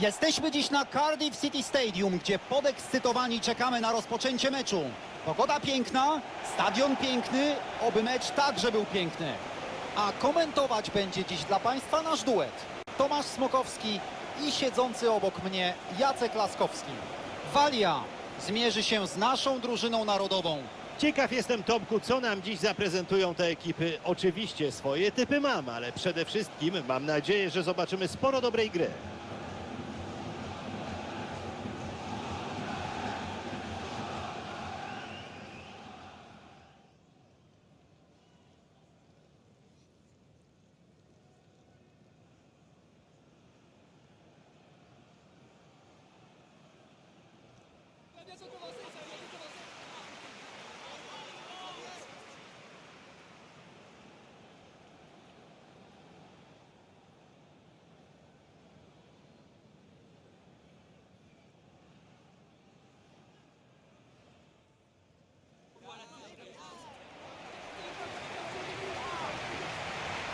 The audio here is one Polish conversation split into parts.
Jesteśmy dziś na Cardiff City Stadium, gdzie podekscytowani czekamy na rozpoczęcie meczu. Pogoda piękna, stadion piękny, oby mecz także był piękny. A komentować będzie dziś dla Państwa nasz duet. Tomasz Smokowski i siedzący obok mnie Jacek Laskowski. Walia zmierzy się z naszą drużyną narodową. Ciekaw jestem, Tomku, co nam dziś zaprezentują te ekipy. Oczywiście swoje typy mam, ale przede wszystkim mam nadzieję, że zobaczymy sporo dobrej gry.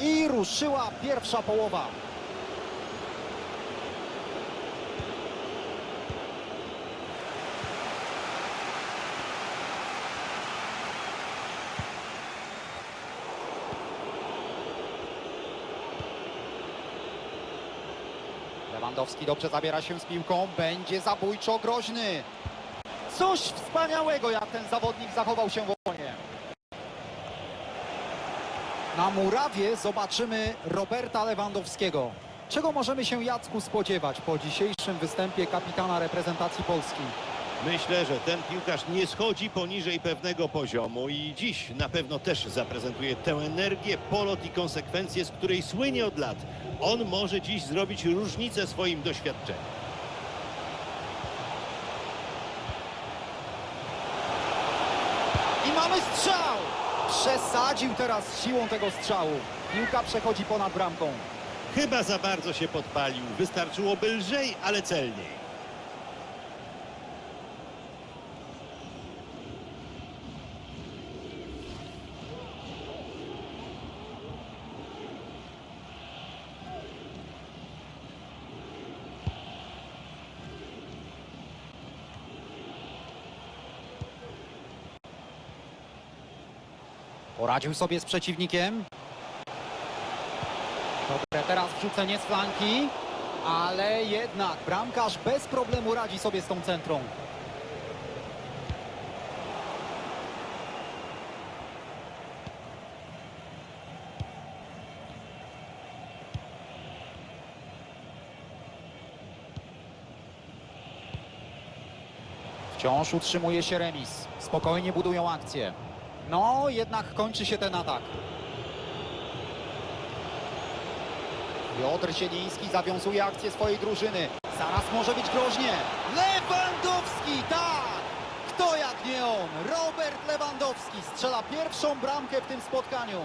I ruszyła pierwsza połowa. Lewandowski dobrze zabiera się z piłką. Będzie zabójczo groźny. Coś wspaniałego, jak ten zawodnik zachował się w obronie. Na murawie zobaczymy Roberta Lewandowskiego. Czego możemy się Jacku spodziewać po dzisiejszym występie kapitana reprezentacji Polski? Myślę, że ten piłkarz nie schodzi poniżej pewnego poziomu i dziś na pewno też zaprezentuje tę energię, polot i konsekwencje, z której słynie od lat. On może dziś zrobić różnicę swoim doświadczeniem. I mamy strzał! Przesadził teraz siłą tego strzału. Piłka przechodzi ponad bramką. Chyba za bardzo się podpalił. Wystarczyłoby lżej, ale celniej. Poradził sobie z przeciwnikiem. Dobre, teraz wrzucenie z flanki. Ale jednak bramkarz bez problemu radzi sobie z tą centrą. Wciąż utrzymuje się remis. Spokojnie budują akcję. No, jednak kończy się ten atak. Piotr Zieliński zawiązuje akcję swojej drużyny. Zaraz może być groźnie. Lewandowski, tak! Kto jak nie on? Robert Lewandowski strzela pierwszą bramkę w tym spotkaniu.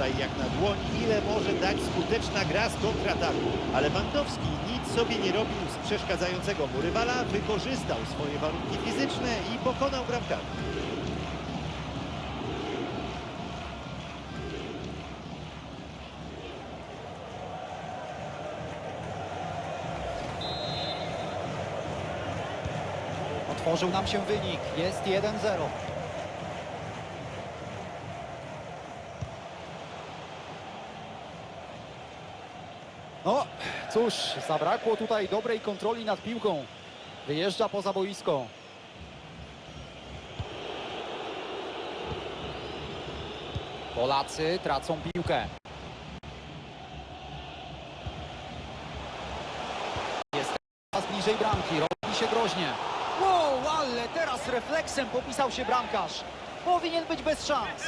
tutaj jak na dłoni, ile może dać skuteczna gra z kontrataku. Ale Lewandowski nic sobie nie robił z przeszkadzającego mu rywala, wykorzystał swoje warunki fizyczne i pokonał bramkarza. Otworzył nam się wynik, jest 1-0. Cóż, zabrakło tutaj dobrej kontroli nad piłką. Wyjeżdża poza boisko. Polacy tracą piłkę. Jest teraz bliżej bramki, robi się groźnie. Wow, ale teraz refleksem popisał się bramkarz. Powinien być bez szans.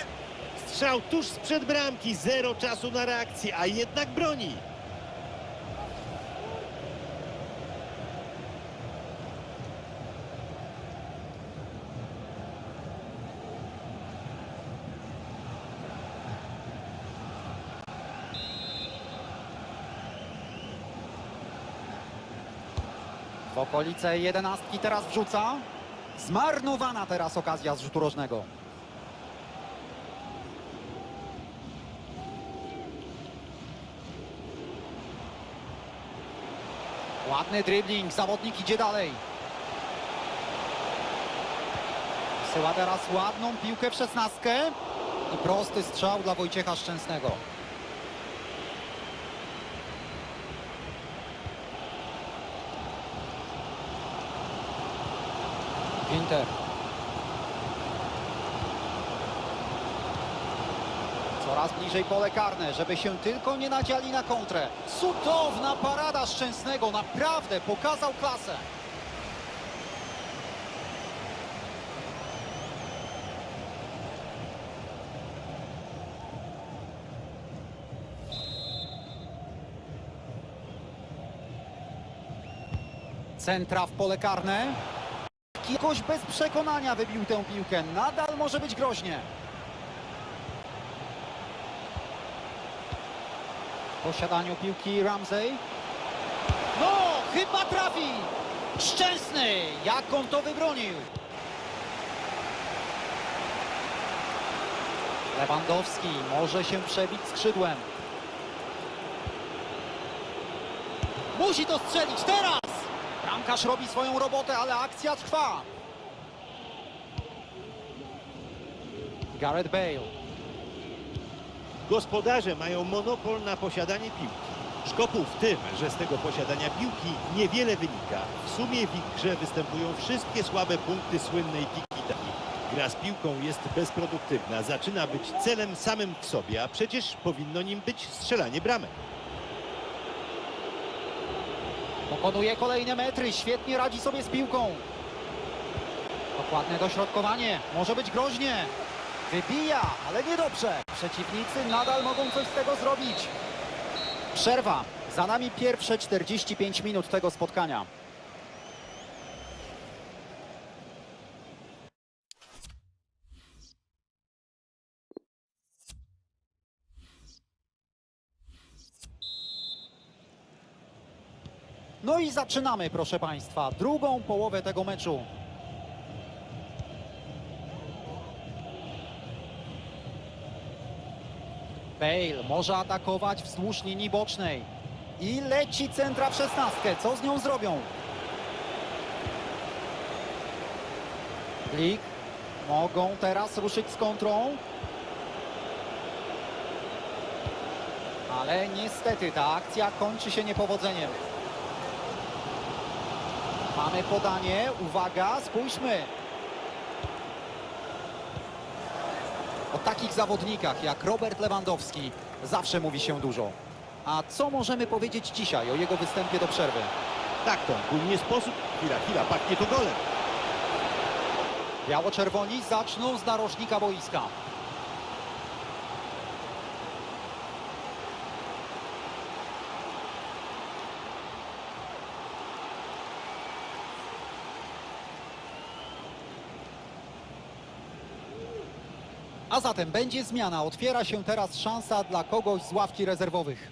Strzał tuż sprzed bramki, zero czasu na reakcję, a jednak broni. W okolice jedenastki teraz wrzuca. Zmarnowana teraz okazja z rzutu rożnego. Ładny dribbling, zawodnik idzie dalej. Wysyła teraz ładną piłkę w szesnastkę. I prosty strzał dla Wojciecha Szczęsnego. Inter. Coraz bliżej pole karne, żeby się tylko nie nadziali na kontrę. Cudowna parada Szczęsnego, naprawdę pokazał klasę. Centra w pole karne. Jakoś bez przekonania wybił tę piłkę. Nadal może być groźnie. W posiadaniu piłki Ramsey. No, chyba trafi. Szczęsny, jak on to wybronił. Lewandowski może się przebić skrzydłem. Musi to strzelić teraz! Bramkarz robi swoją robotę, ale akcja trwa. Gareth Bale. Gospodarze mają monopol na posiadanie piłki. Szkopuł w tym, że z tego posiadania piłki niewiele wynika. W sumie w ich grze występują wszystkie słabe punkty słynnej tiki-taki. Gra z piłką jest bezproduktywna, zaczyna być celem samym w sobie, a przecież powinno nim być strzelanie bramek. Pokonuje kolejne metry, świetnie radzi sobie z piłką. Dokładne dośrodkowanie, może być groźnie. Wybija, ale niedobrze. Przeciwnicy nadal mogą coś z tego zrobić. Przerwa. Za nami pierwsze 45 minut tego spotkania. No i zaczynamy, proszę Państwa, drugą połowę tego meczu. Bale może atakować wzdłuż linii bocznej. I leci centra w szesnastkę. Co z nią zrobią? Blik. Mogą teraz ruszyć z kontrą. Ale niestety ta akcja kończy się niepowodzeniem. Mamy podanie. Uwaga, spójrzmy. O takich zawodnikach jak Robert Lewandowski zawsze mówi się dużo. A co możemy powiedzieć dzisiaj o jego występie do przerwy? Tak, Tomku, nie sposób... Chwila, chwila, pachnie to golem. Biało-czerwoni zaczną z narożnika boiska. A zatem będzie zmiana. Otwiera się teraz szansa dla kogoś z ławki rezerwowych.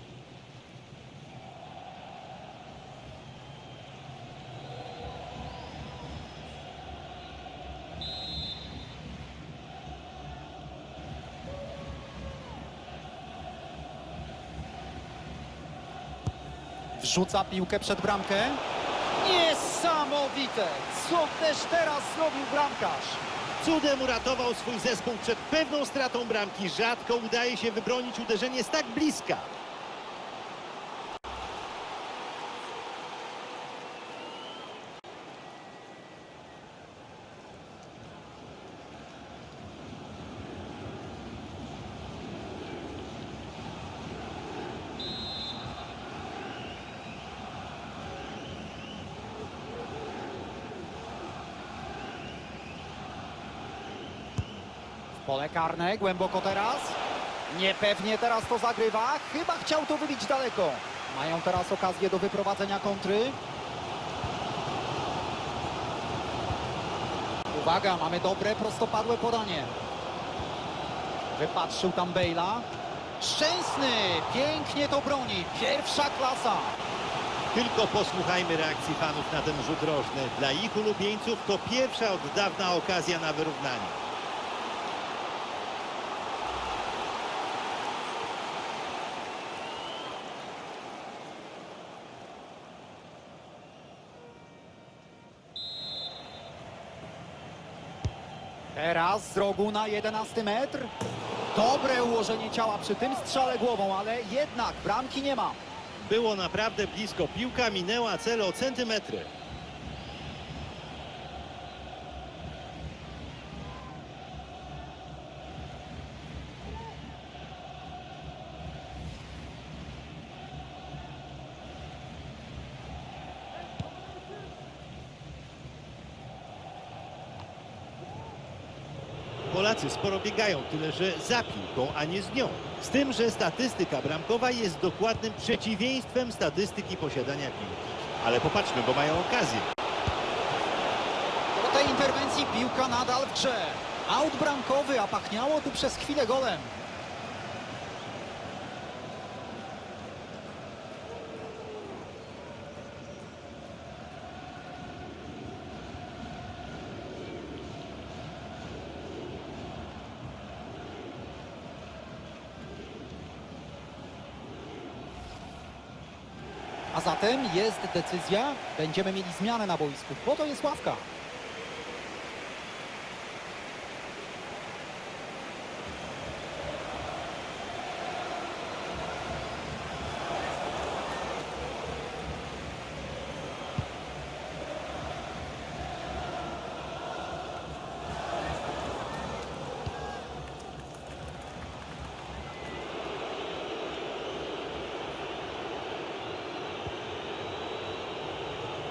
Wrzuca piłkę przed bramkę. Niesamowite! Co też teraz zrobił bramkarz? Cudem uratował swój zespół przed pewną stratą bramki. Rzadko udaje się wybronić uderzenie z tak bliska. Pole karne, głęboko teraz. Niepewnie teraz to zagrywa. Chyba chciał to wybić daleko. Mają teraz okazję do wyprowadzenia kontry. Uwaga, mamy dobre, prostopadłe podanie. Wypatrzył tam Bejla. Szczęsny! Pięknie to broni. Pierwsza klasa. Tylko posłuchajmy reakcji fanów na ten rzut rożny. Dla ich ulubieńców to pierwsza od dawna okazja na wyrównanie. Teraz z rogu na 11 metr. Dobre ułożenie ciała przy tym strzale głową, ale jednak bramki nie ma. Było naprawdę blisko. Piłka minęła cel o centymetry. Polacy sporo biegają, tyle że za piłką, a nie z nią. Z tym, że statystyka bramkowa jest dokładnym przeciwieństwem statystyki posiadania piłki. Ale popatrzmy, bo mają okazję. Po tej interwencji piłka nadal w grze. Aut bramkowy, a pachniało tu przez chwilę golem. A zatem jest decyzja, będziemy mieli zmianę na boisku. Po to jest ławka.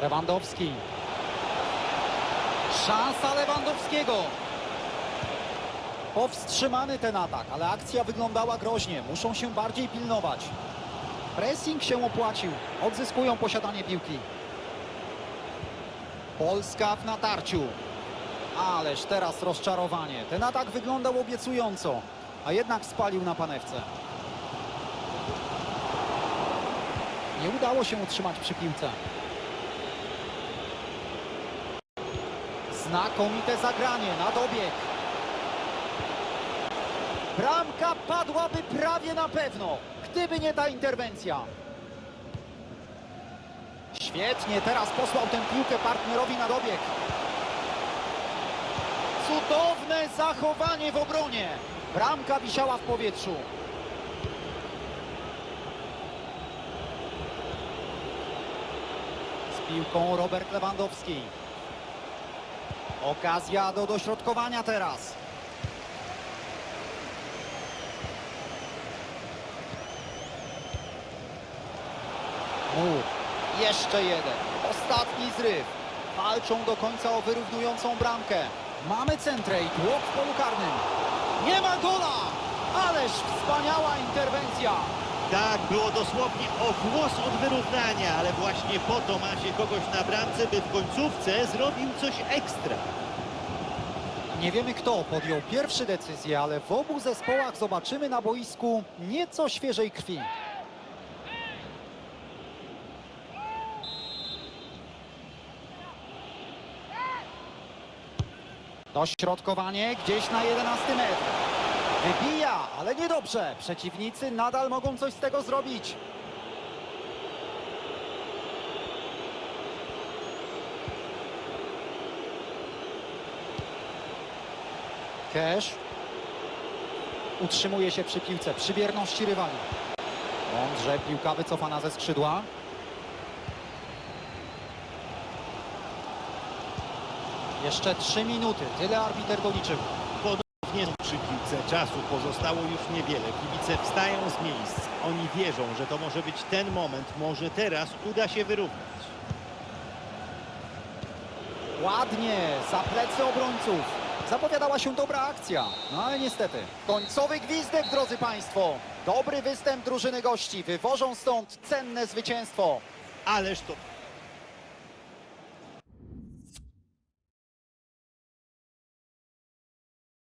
Lewandowski. Szansa Lewandowskiego. Powstrzymany ten atak, ale akcja wyglądała groźnie. Muszą się bardziej pilnować. Pressing się opłacił. Odzyskują posiadanie piłki. Polska w natarciu. Ależ teraz rozczarowanie. Ten atak wyglądał obiecująco, a jednak spalił na panewce. Nie udało się utrzymać przy piłce. Znakomite zagranie na dobieg. Bramka padłaby prawie na pewno, gdyby nie ta interwencja. Świetnie, teraz posłał tę piłkę partnerowi na dobieg. Cudowne zachowanie w obronie. Bramka wisiała w powietrzu. Z piłką Robert Lewandowski. Okazja do dośrodkowania teraz. Mur. Jeszcze jeden. Ostatni zryw. Walczą do końca o wyrównującą bramkę. Mamy centrę i tłok w polu karnym. Nie ma gola! Ależ wspaniała interwencja. Tak, było dosłownie o włos od wyrównania, ale właśnie po to ma się kogoś na bramce, by w końcówce zrobił coś ekstra. Nie wiemy kto podjął pierwszy decyzję, ale w obu zespołach zobaczymy na boisku nieco świeżej krwi. Dośrodkowanie gdzieś na 11 metr. Wybija, ale niedobrze. Przeciwnicy nadal mogą coś z tego zrobić. Cash utrzymuje się przy piłce, przy bierności rywali. Mądrze piłka wycofana ze skrzydła. Jeszcze trzy minuty, tyle arbiter doliczył. Są przy piłce. Czasu pozostało już niewiele. Kibice wstają z miejsc. Oni wierzą, że to może być ten moment. Może teraz uda się wyrównać. Ładnie, za plecy obrońców. Zapowiadała się dobra akcja, no ale niestety. Końcowy gwizdek, drodzy Państwo. Dobry występ drużyny gości. Wywożą stąd cenne zwycięstwo. Ależ to